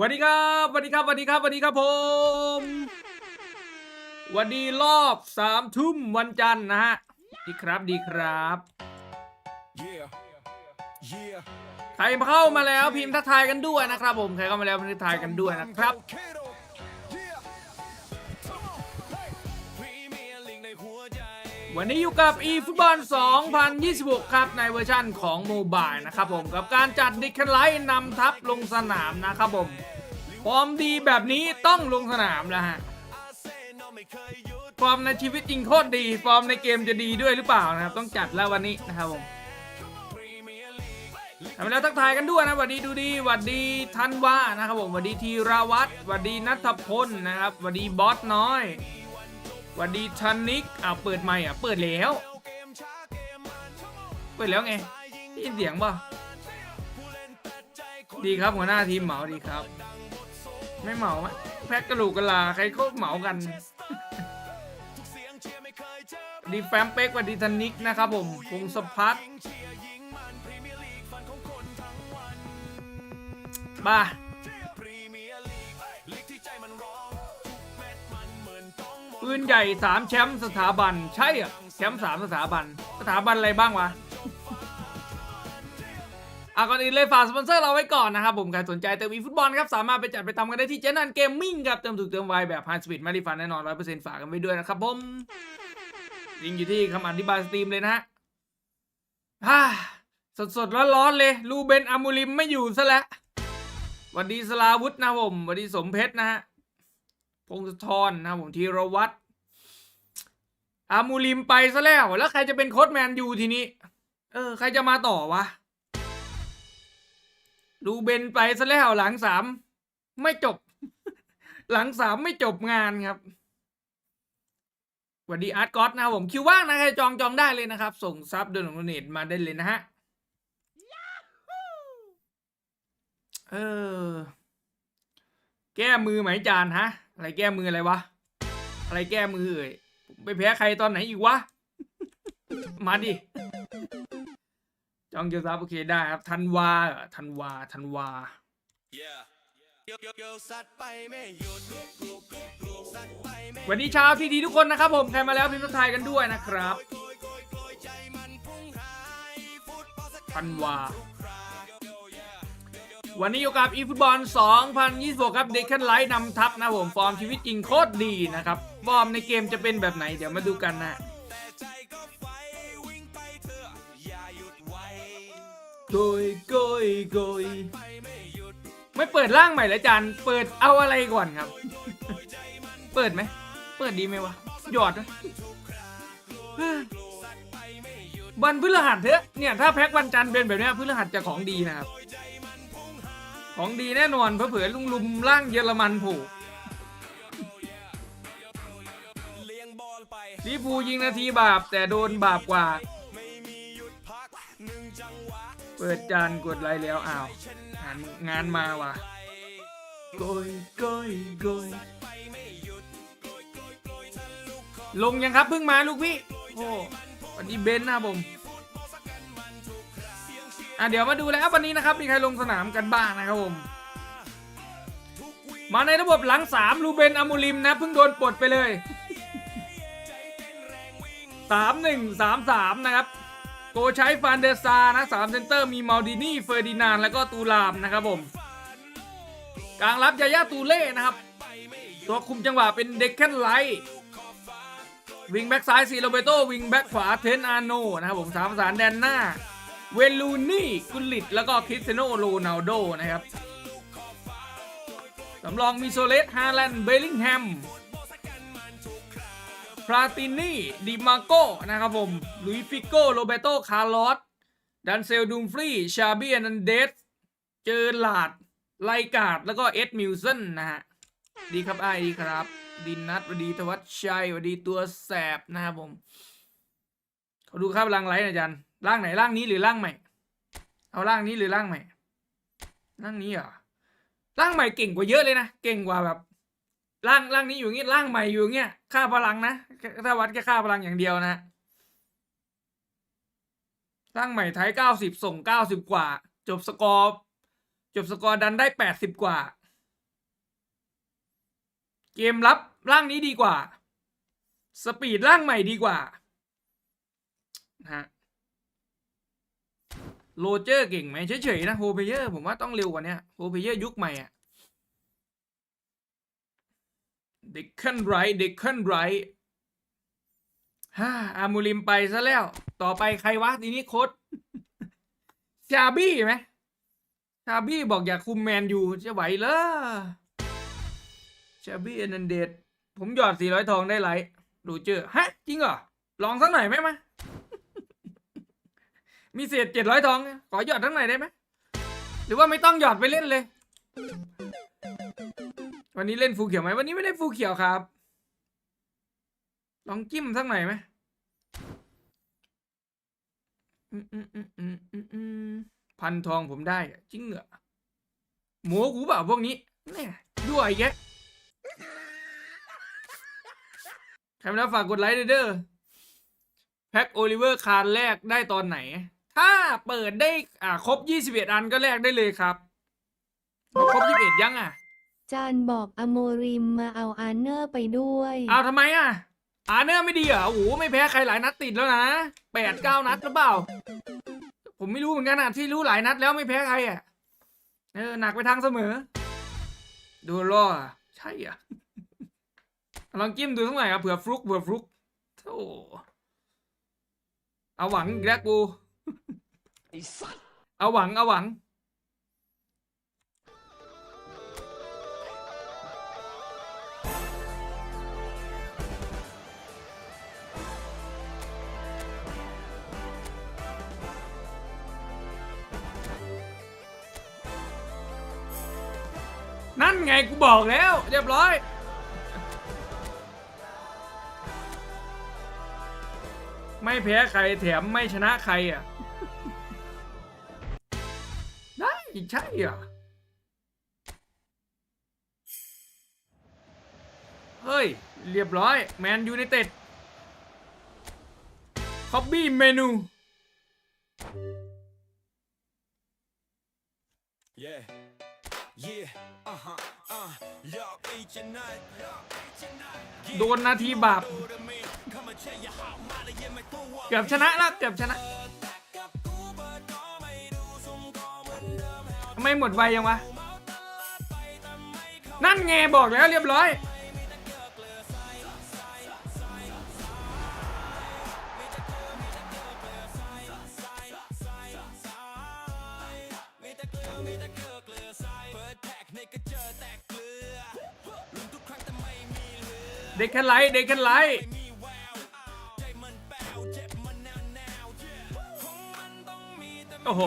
สวัสดีครับสวัสดีครับสวัสดีครับสวัสดีครับผมสวัสดีรอบสามทุ่มวันจันทร์นะฮะ ดีครับดีครับ Yeah. Yeah. ใครเข้ามาแล้วพิมพ์ทักทายกันด้วยนะครับผม ใครเข้ามาแล้วพิมพ์ทักทายกันด้วยนะครับ วันนี้อยู่กับ e ฟุตบอล2026 ครับ ในเวอร์ชั่นของโมบายนะครับผม กับการจัดดิคันไลท์นำทัพลงสนามนะครับผม ฟอร์มดีแบบนี้ต้องลงสนามแล้วฮะ ฟอร์มในชีวิตจริงโคตรดี ฟอร์มในเกมจะดีด้วยหรือเปล่านะครับ ต้องจัดแล้ววันนี้นะครับผมทำไปแล้วทักทายกันด้วยนะหวัดดีดูดีหวัดดีทันวานะครับผมหวัดดีธีรวัตรหวัดดีนัทพลนะครับหวัดดีบอสน้อยหวัดดีทันนิกอ่าเปิดใหม่อะเปิดแล้ว เปิดแล้วไงได้ยินเสียงป่ะดีครับหัวหน้าทีมเหมาดีครับ ไม่เหมาไหมแพ็กกระลูกกระลา ใครเขาเหมากัน ดีแฟมเป็กวัสดีธนิกนะครับผมพงศพัฒน์บ้าปืนใหญ่สามแชมป์สถาบัน ใช่เหรอแชมป์สามสถาบัน สถาบันอะไรบ้างวะ อะก่อนอื่นเลยฝากสปอนเซอร์เราไว้ก่อนนะครับผมใครสนใจเติมอีฟุตบอลครับสามารถไปจัดไปทำกันได้ที่เจนันเกมมิ่งครับเติมถูกเติมไวแบบไฮสปีดไม่รีฟันแน่นอนร้อยเปอร์เซ็นต์ฝากกันไว้ด้วยนะครับผมลิงอยู่ที่คำอธิบายสตรีมเลยนะฮะฮ่าสดสดร้อนร้อนเลยลูเบนอามูลิมไม่อยู่ซะแล้วหวันดีสลาวุธนะผมหวันดีสมเพชรนะฮะพงศธรนะผมธีรวัตรอามูลิมไปซะแล้ว แล้วใครจะเป็นโค้ชแมนยูทีนี้ เออ ใครจะมาต่อวะ ลูเบนไปซะแล้วหลังสามไม่จบ หลังสามไม่จบงานครับสวัสดีอาร์ตก็อตนะครับผมคิวว่างนะใครจองจองได้เลยนะครับ ส่งซับโดนของเนตมาได้เลยนะฮะเออ แก้มือไหมจานฮะ อะไรแก้มืออะไรวะ อะไรแก้มือเอ่ยผมไปแพ้ใครตอนไหนอีกวะ มาดิ จองเกียซับโอเคได้ครับธันวาธันวาธันวา Yeah. โยโยโยสัตว์ไปไม่หยุดสัตว์ไปไม่สดีชาที่ดีทุกคนนะครับผม ใครมาแล้วพิมพ์ทักทายกันด้วยนะครับธันวา วันนี้อยู่กับ e ฟุตบอล 2026 ครับ เด็กขั้นไลท์นำทัพนะผม ฟอร์มชีวิตจริงโคตรดีนะครับ ฟอร์มในเกมจะเป็นแบบไหน เดี๋ยวมาดูกันนะ โกยโกยโกยไม่เปิดร่างใหม่แล้วจันเปิดเอาอะไรก่อนครับ เปิดไหม เปิดดีไหมวะ หยอดนะเฮ้ยวันพฤหัสเถอะเนี่ยถ้าแพ็ควันจันทร์เป็นแบบเนี้ยพฤหัสจะของดีนะครับ ของดีแน่นอนเผื่อๆลุงลุมร่างเยอรมันผูกเลี้ยงบอลไปลิฟูลยิงนาทีบาปแต่โดนบาปกว่า เปิดจานกดไลค์แล้วอ้าวงานงานมาว่ะโกยโกยโกยลงยังครับเพิ่งมาลูกพี่โอ้วันนี้เบนซ์นะครับผมอะเดี๋ยวมาดูแล้ววันนี้นะครับมีใครลงสนามกันบ้างนะครับผมมาในระบบหลังสามลูเบนอามูลิมนะเพิ่งโดนปลดไปเลยสามหนึ่งสามสามนะครับ โกใช้ฟานเดซานะสามเซนเตอร์มีมาลดินี่เฟอร์ดินานแล้วก็ตูลามนะครับผมกลางรับยายาตูเล่นะครับ ตัวคุมจังหวะเป็นเด็กแคนไลท์วิงแบ็กซ้ายซีโรเบโตวิงแบ็กขวาเทนอาโนนะครับผมสามสานแดนหน้า เวลูนี่กุลิตแล้วก็คริสเตโนโรนัลโดนะครับสำรองมีโซเลสฮาแลนด์เบลลิงแฮม พราตินีดิมาโกนะครับผมลุยฟิโกโรเบโตคาร์ลอสดันเซลดูมฟรีชาเบียนันเดส เจอหลาดไลกาด แล้วก็เอ็ดมิลสันนะฮะ ดีครับไอดีครับ ดินนัทสวัสดีธวัชชัยสวัสดีตัวแสบนะครับผมเขาดูครับร่างไรนะจันร่างไหนร่างนี้หรือร่างใหม่ เอาร่างนี้หรือร่างใหม่ร่างนี้เหรอร่างใหม่เก่งกว่าเยอะเลยนะ เก่งกว่าแบบร่างร่างนี้อยู่อย่างงี้ร่างใหม่อยู่เงี้ย ค่าพลังนะ ถ้าวัดแค่ค่าพลังอย่างเดียวนะร่างใหม่ไทยเก้าสิบส่งเก้าสิบกว่า จบสกอร์จบสกอร์ดันได้แปดสิบกว่า เกมรับร่างนี้ดีกว่า สปีดร่างใหม่ดีกว่านะฮะโรเจอร์เก่งไหมเฉยๆนะโฮเพเยอร์ผมว่าต้องเร็วกว่านี้โฮเพเยอร์ยุคใหม่อะเด็กขั้นไรเด็กขั้นไร ฮ่าอามูลิมไปซะแล้ว ต่อไปใครวะทีนี้โค้ดชาบี้ไหมชาบี้บอกอยากคุมแมนยูจะไหวเหรอชาบี้อนันเดตผมหยอดสี่ร้อยทองได้ไรดูเจอฮะ จริงเหรอ ลองสักหน่อยไหมมามีเศษเจ็ดร้อยทอง ขอหยอดทั้งหน่อยได้ไหมหรือว่าไม่ต้องหยอดไปเล่นเลย วันนี้เล่นฟูเขียวไหมวันนี้ไม่ได้ฟูเขียวครับ ลองจิ้มสักหน่อยไหมอืมอืมอืมอืมพันทองผมได้จริงเหรอหมูกูเปล่าพวกนี้เนี่ยด้วยแกใครไม่รับฝากกดไลค์ด้วยเด้อแพ็คโอลิเวอร์คาร์แรกได้ตอนไหน ถ้าเปิดได้อ่าครบ 21 อันก็แลกได้เลยครับ ครบ 21 ยังอะ จานบอกอโมริมมาเอาอาร์เนอร์ไปด้วย เอาทำไมอะ อาเนอร์ไม่ดีเหรอโอ้โหไม่แพ้ใครหลายนัดติดแล้วนะแปดเก้านัดหรือเปล่า ผมไม่รู้เหมือนกันอะที่รู้หลายนัดแล้วไม่แพ้ใครอะเออหนักไปทางเสมอ ดูล่ออะใช่อะลองจิ้มดูสักหน่อยอะเผื่อฟลุกเผื่อฟลุกโธ่เอาหวังอีกแล้วกูเอาหวังเอาหวัง นั่นไงกูบอกแล้ว เรียบร้อยไม่แพ้ใครแถมไม่ชนะใครอะ ได้ใช่เหรอ เฮ้ย เรียบร้อย แมนยูไนเต็ดคอบบี้เมนู Yeah Yeah uh huh uh อยากอีกจะนายอยากอีกจะนายโดนนาทีบาปดูดมีเข้ามาเชียร์อย่าหามาเลยยังไม่ตัวเกือบชนะแล้วเกือบชนะกับกูเปิดก็ไม่ดูสุ่มก็เหมือนเดิมทำไมหมดไวยังวะ นั่นไงบอกแล้วเรียบร้อย เด็กแค่ไลท์เด็กแค่ไลท์โอ้โห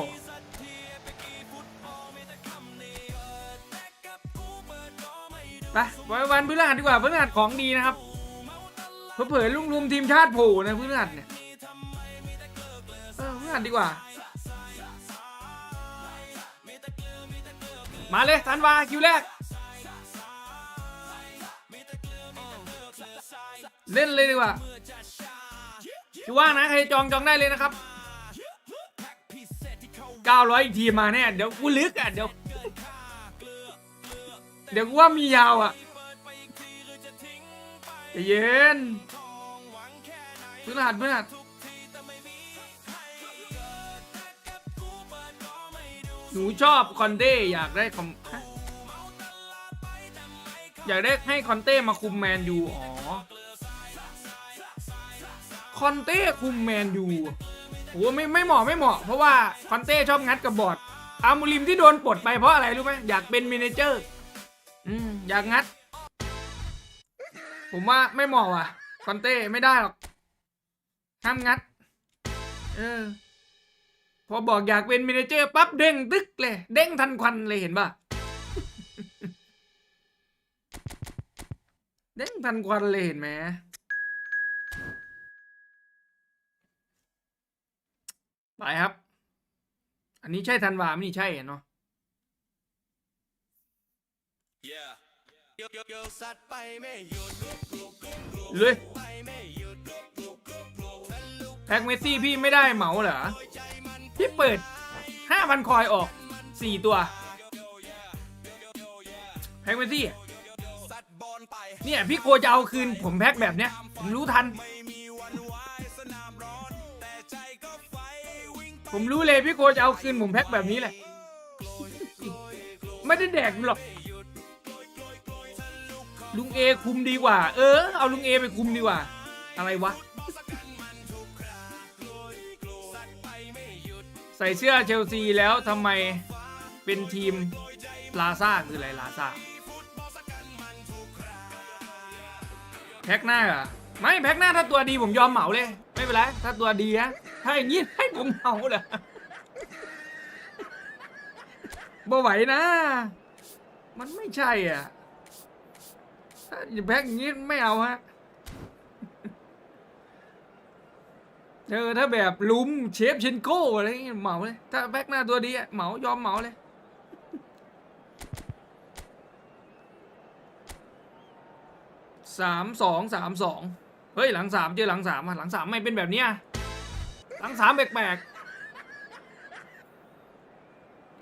ไปไว้วันพฤหัสดีกว่าพฤหัสของดีนะครับเผยลุงลุมทีมชาติโผล่นะพฤหัสเนี่ยเออพฤหัสดีกว่า มาเลยธันวาคิวแรก เล่นเลยดีกว่าคิวว่างนะใครจองจองได้เลยนะครับ 900 อีกทีมาแน่เดี๋ยวกูลึกอะเดี๋ยว เดี๋ยวกูว่ามียาวอะเย็นพฤหัสพฤหัสหนูชอบคอนเต้อยากได้คอมอยากได้ให้คอนเต้มาคุมแมนยูอ๋อ คอนเต้คุมแมนยูโอ้ไม่ไม่เหมาะไม่เหมาะ เพราะว่าคอนเต้ชอบงัดกับบอร์ดอามูลิมที่โดนปลดไปเพราะอะไรรู้ไหมอยากเป็นเมเนเจอร์อืมอยากงัด ผมว่าไม่เหมาะว่ะคอนเต้ไม่ได้หรอกห้ามงัด เออ พอบอกอยากเป็นเมเนเจอร์ปั๊บเด้งตึกเลย เด้งทันควันเลยเห็นป่ะเด้งทันควันเลยเห็นไหม ไปครับ อันนี้ใช่ธันวาไม่นี่ใช่เนาะ Yeah โยโยโยสัตว์ไปไม่หยุดเลยแพ็กเมสซี่พี่ไม่ได้เหมาเหรอ พี่เปิดห้าพันคอยออกสี่ตัว แพ็กเมสซี่เนี่ย พี่โคจะเอาคืนผมแพ็คแบบเนี้ย ผมรู้ทัน ผมรู้เลยพี่โคจะเอาคืนผมแพ็คแบบนี้แหละ ไม่ได้แดกหรอก ลุงเอคุมดีกว่า เออ เอาลุงเอไปคุมดีกว่า อะไรวะ ใส่เสื้อเชลซีแล้วทำไมเป็นทีมลาซ่าคืออะไรลาซ่าแพ็กหน้าเหรอไม่แพ็กหน้าถ้าตัวดีผมยอมเหมาเลย ไม่เป็นไร ถ้าตัวดีนะ ถ้าอย่างนี้ให้ผมเมาเลยบ่ไหวนะ มันไม่ใช่อะ ถ้าแพ็กอย่างนี้ไม่เอาฮะเออถ้าแบบลุมเชฟเชนโก้อะไรเงี้ยเหมาเลย ถ้าแบ็กหน้าตัวดีอะเหมายอมเหมาเลยสามสองสามสองเฮ้ยหลังสามเจอหลังสามอะหลังสามไม่เป็นแบบเนี้ย หลังสามแปลกๆ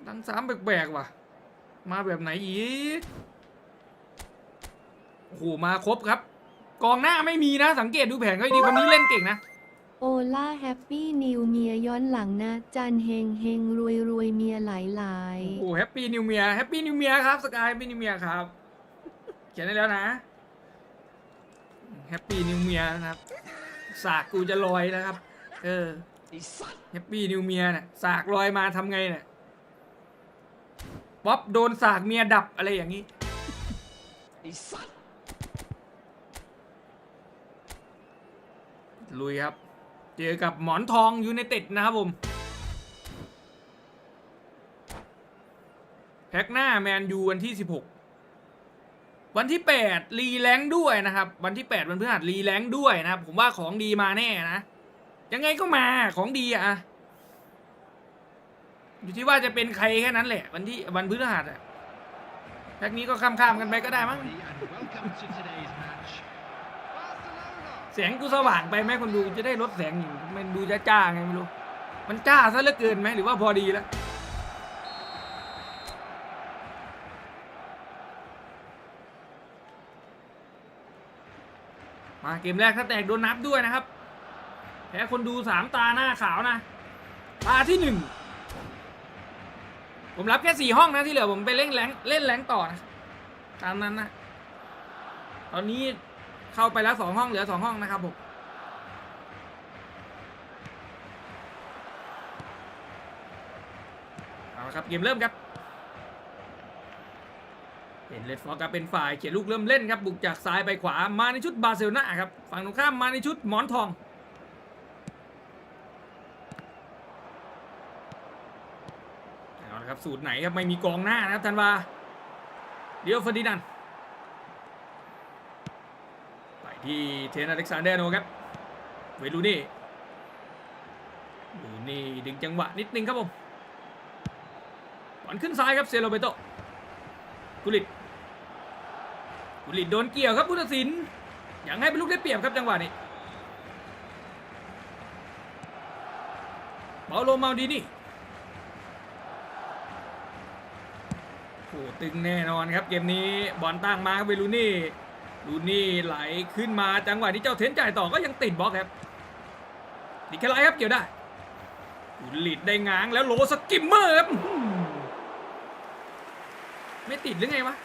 หลังสามแปลกๆว่ะ มาแบบไหนอีกโอ้โหมาครบครับ กองหน้าไม่มีนะ สังเกตดูแผนเขาให้ดีคนนี้เล่นเก่งนะ โอล่าแฮปปี้นิวเมียย้อนหลังนะ จันเฮงเฮงรวยรวยเมียหลายหลายโอ้แฮปปี้นิวเมียแฮปปี้นิวเมียครับสกายแฮปปี้นิวเมียครับ เขียนได้แล้วนะแฮปปี้นิวเมียนะครับ สากกูจะลอยนะครับ เออ แฮปปี้นิวเมียเนี่ยสากลอยมาทำไงเนี่ยป๊อปโดนสากเมียดับอะไรอย่างนี้ลุยครับ เจอกับหมอนทองยูไนเต็ดนะครับผม แพ็กหน้าแมนยูวันที่ 16 วันที่ 8 รีแลงค์ด้วยนะครับ วันที่ 8 วันพฤหัสรีแลงค์ด้วยนะครับ ผมว่าของดีมาแน่นะ ยังไงก็มาของดีอะอยู่ที่ว่าจะเป็นใครแค่นั้นแหละ วันที่วันพฤหัสอะแพ็กนี้ก็ข้ามๆกันไปก็ได้มั้งแสงกูสว่างไปไหมคนดูจะได้ลดแสงอยู่มันดูจะจ้าไงไม่รู้ มันจ้าซะเหลือเกินไหมหรือว่าพอดีแล้วมาเกมแรกถ้าแตกโดนนับด้วยนะครับ แพ้คนดูสามตาหน้าขาวนะ ตาที่หนึ่งผมรับแค่สี่ห้องนะที่เหลือผมไปเล่นแรงเล่นแรงต่อนะตามนั้นนะตอนนี้เข้าไปแล้วสองห้องเหลือสองห้องนะครับผมเอาละครับเกมเริ่มครับเป็นเลดฟอร์กับเป็นฝ่ายเขียนลูกเริ่มเล่นครับบุกจากซ้ายไปขวามาในชุดบาร์เซโลนาครับฝั่งตรงข้ามมาในชุดหมอนทอง เอาละครับ สูตรไหนครับไม่มีกองหน้านะครับธันวาเดี๋ยวเฟอร์ดินานไปที่เทนอเล็กซานเดอร์โนครับเวลูนี่ลูนี่ดึงจังหวะนิดนึงครับผมบอลขึ้นซ้ายครับเซโรเบโตกุลิตกุลิตโดนเกี่ยวครับผู้ตัดสินยังให้เป็นลูกได้เปรียบครับจังหวะนี้เปาโลมาดีนี่ อ้ตึงแน่นอนครับเกมนี้บอลตั้งมาเวลูนี่ลูนี่ไหลขึ้นมาจังหวะที่เจ้าเทนจ่ายต่อก็ยังติดบล็อกครับดิแคไลครับเกี่ยวได้อุลิดได้ง้างแล้วโลสกิมเมอร์ครับไม่ติดหรือไงวะ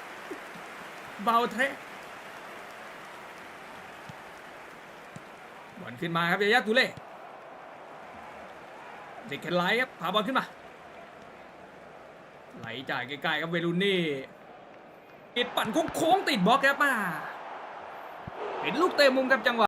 เบาแท้บอลขึ้นมาครับยายาตูเล่เด็กแคไลครับพาบอลขึ้นมา จ่ายไกลๆครับเวลูนี่ติดปั่นโค้งติดบล็อกครับมาเห็นลูกเตะมุมกับจังหวะ